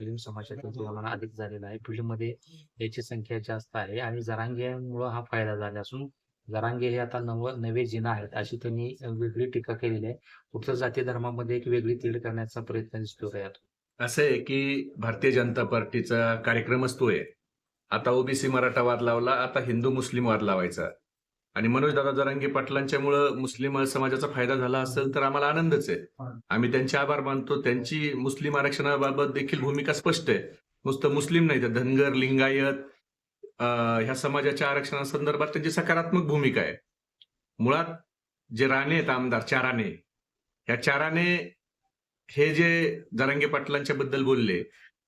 मुस्लिम समाजातील तुलना अधिक झालेला आहे. बीडमध्ये याची संख्या जास्त आहे आणि जरांगेमुळं हा फायदा झाला असून जरांगे हे आता नव नवे जिना आहेत अशी त्यांनी वेगळी टीका केलेली आहे. कुठल्या जाती धर्मामध्ये एक वेगळी तीड करण्याचा प्रयत्न दिसतो यात असं आहे की भारतीय जनता पार्टीचा कार्यक्रमच तो आहे. आता ओबीसी मराठा वाद लावला आता हिंदू मुस्लिम वाद लावायचा. आणि मनोज दादा जरांगे पाटलांच्यामुळं मुस्लिम समाजाचा फायदा झाला असेल तर आम्हाला आनंदच आहे. आम्ही त्यांचे आभार मानतो. त्यांची मुस्लिम आरक्षणाबाबत देखील भूमिका स्पष्ट आहे. नुसतं मुस्लिम नाही तर धनगर लिंगायत ह्या समाजाच्या आरक्षणासंदर्भात त्यांची सकारात्मक भूमिका आहे. मुळात जे राणे आहेत आमदार चाराने ह्या चाराने हे जे जरांगे पाटलांच्या बद्दल बोलले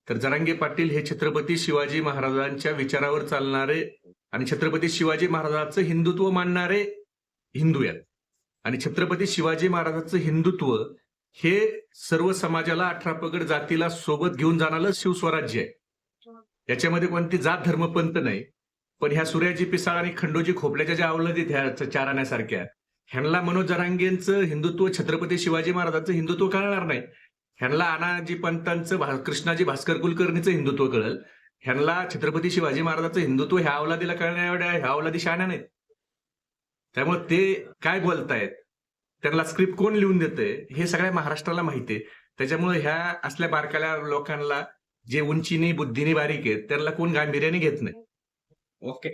तर जरांगे पाटील हे छत्रपती शिवाजी महाराजांच्या विचारावर चालणारे आणि छत्रपती शिवाजी महाराजांचं हिंदुत्व मानणारे हिंदू आहेत. आणि छत्रपती शिवाजी महाराजांचं हिंदुत्व हे सर्व समाजाला अठरा पगड जातीला सोबत घेऊन जाणारं शिवस्वराज्य आहे. याच्यामध्ये कोणती जात धर्मपंथ नाही. पण ह्या सूर्याजी पिसाळ आणि खंडोजी खोपल्याच्या ज्या अवलंबित ह्या चाराण्यासारख्या ह्यांना मनोज जरांगेंचं हिंदुत्व छत्रपती शिवाजी महाराजांचं हिंदुत्व कळणार नाही. ह्यांना अनाजी पंतांचं कृष्णाजी भास्कर कुलकर्णीचं हिंदुत्व कळल. ह्यांना छत्रपती शिवाजी महाराजांचं हिंदुत्व ह्या अवलादीला कळण्या एवढ्या ह्या अवलादी शहाण्या नाहीत. त्यामुळे ते काय बोलतायत त्यांना स्क्रिप्ट कोण लिहून देतंय हे सगळ्या महाराष्ट्राला माहिती आहे. त्याच्यामुळे ह्या असल्या बारकाल्या लोकांना जे उंचीने बुद्धीने बारीक आहेत त्यांना कोण गांभीर्याने घेत नाही. ओके